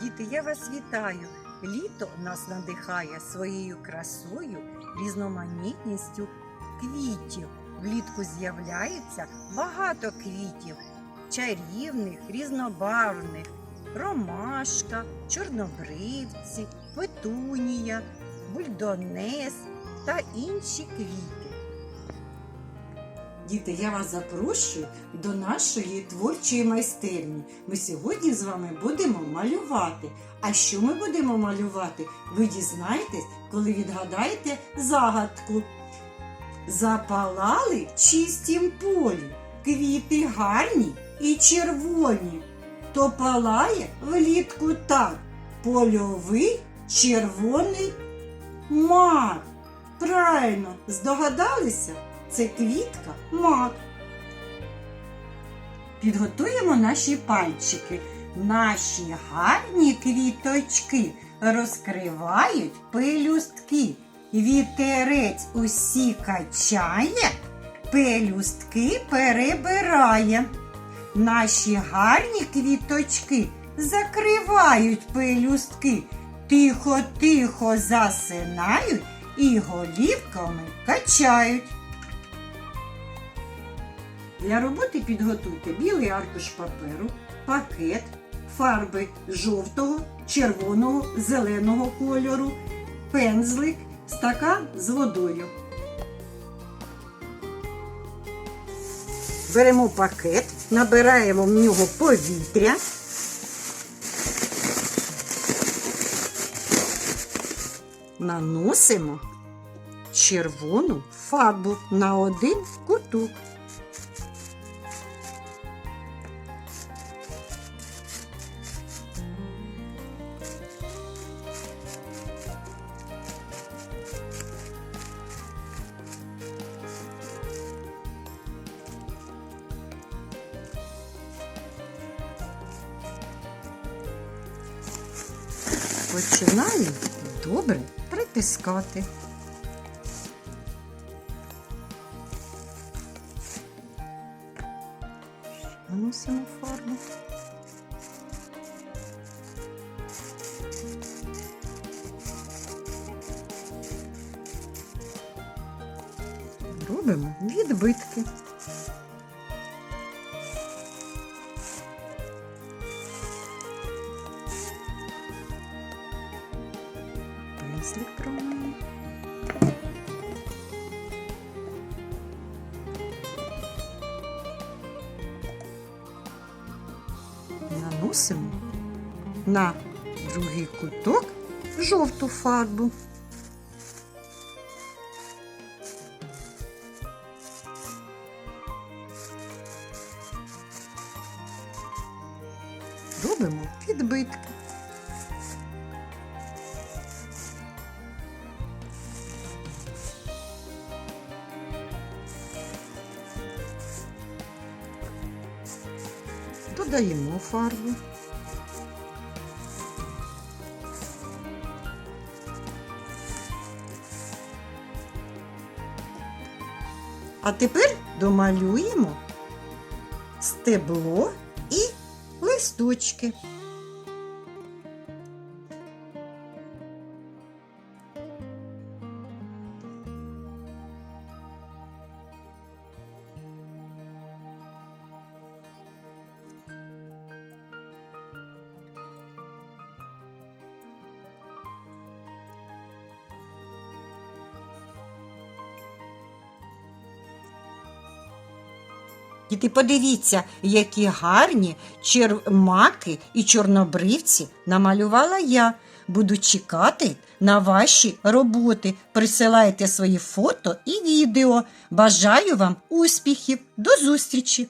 Діти, я вас вітаю! Літо нас надихає своєю красою, різноманітністю квітів. Влітку з'являється багато квітів, чарівних, різнобарвних, ромашка, чорнобривці, петунія, бульдонес та інші квіти. Діти, я вас запрошую до нашої творчої майстерні. Ми сьогодні з вами будемо малювати. А що ми будемо малювати? Ви дізнаєтесь, коли відгадаєте загадку. Запалали в чистім полі, квіти гарні і червоні. То палає влітку так, польовий червоний мак. Правильно, здогадалися? Це квітка мак. Підготуємо наші пальчики. Наші гарні квіточки розкривають пелюстки. Вітерець усі качає, пелюстки перебирає. Наші гарні квіточки закривають пелюстки, тихо-тихо засинають і голівками качають. Для роботи підготуйте білий аркуш паперу, пакет, фарби жовтого, червоного, зеленого кольору, пензлик, стакан з водою. Беремо пакет, набираємо в нього повітря. Наносимо червону фарбу на один куток. Починаю добре притискати. Наносимо фарбу. Робимо відбитки. Пензлик тримаємо. Наносимо на другий куток жовту фарбу. Робимо відбитки. Додаємо фарбу. А тепер домалюємо стебло і листочки. Діти, подивіться, які гарні чермаки і чорнобривці намалювала я. Буду чекати на ваші роботи. Присилайте свої фото і відео. Бажаю вам успіхів. До зустрічі!